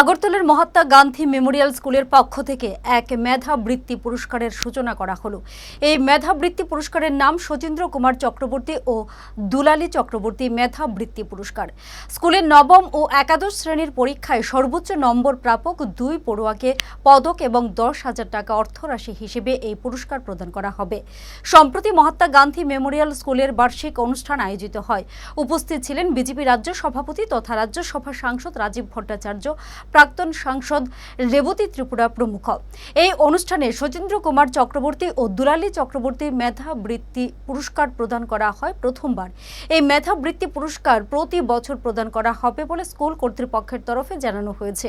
আগরতলার মহাত্মা গান্ধী মেমোরিয়াল স্কুলের পক্ষ থেকে এক মেধাবৃত্তি পুরস্কারের সূচনা করা হলো। এই মেধাবৃত্তি পুরস্কারের নাম সচিন্দ্র কুমার চক্রবর্তী ও দুলালী চক্রবর্তী মেধাবৃত্তি পুরস্কার। স্কুলের নবম ও একাদশ শ্রেণির পরীক্ষায় সর্বোচ্চ নম্বর প্রাপক দুই পড়ুয়াকে পদক এবং দশ হাজার টাকা অর্থরাশি হিসেবে এই পুরস্কার প্রদান করা হবে। সম্প্রতি মহাত্মা গান্ধী মেমোরিয়াল স্কুলের বার্ষিক অনুষ্ঠান আয়োজিত হয়। উপস্থিত ছিলেন বিজেপি রাজ্য সভাপতি তথা রাজ্যসভা সাংসদ রাজীব ভট্টাচার্য প্রাক্তন সাংসদ রেবতী ত্রিপুরা প্রমুখ। এই অনুষ্ঠানে সচিন্দ্র কুমার চক্রবর্তী ও দুলালী চক্রবর্তী মেধাবৃত্তি পুরস্কার প্রদান করা হয় প্রথমবার। এই মেধাবৃত্তি পুরস্কার প্রতি বছর প্রদান করা হবে বলে স্কুল কর্তৃপক্ষের তরফে জানানো হয়েছে।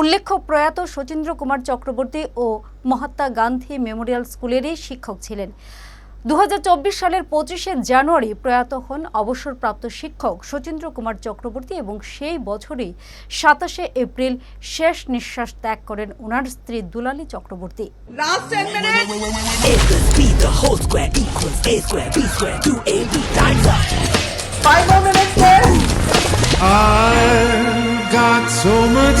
উল্লেখ্য, প্রয়াত সচিন্দ্র কুমার চক্রবর্তী ও মহাত্মা গান্ধী মেমোরিয়াল স্কুলেরই শিক্ষক ছিলেন। দু হাজার চব্বিশ সালের পঁচিশে জানুয়ারি প্রয়াত হন অবসরপ্রাপ্ত শিক্ষক সচিন্দ্র কুমার চক্রবর্তী এবং সেই বছরই সাতাশে এপ্রিল শেষ নিঃশ্বাস ত্যাগ করেন ওনার স্ত্রী Dulali Chakraborty Five more minutes, then. I've got so much.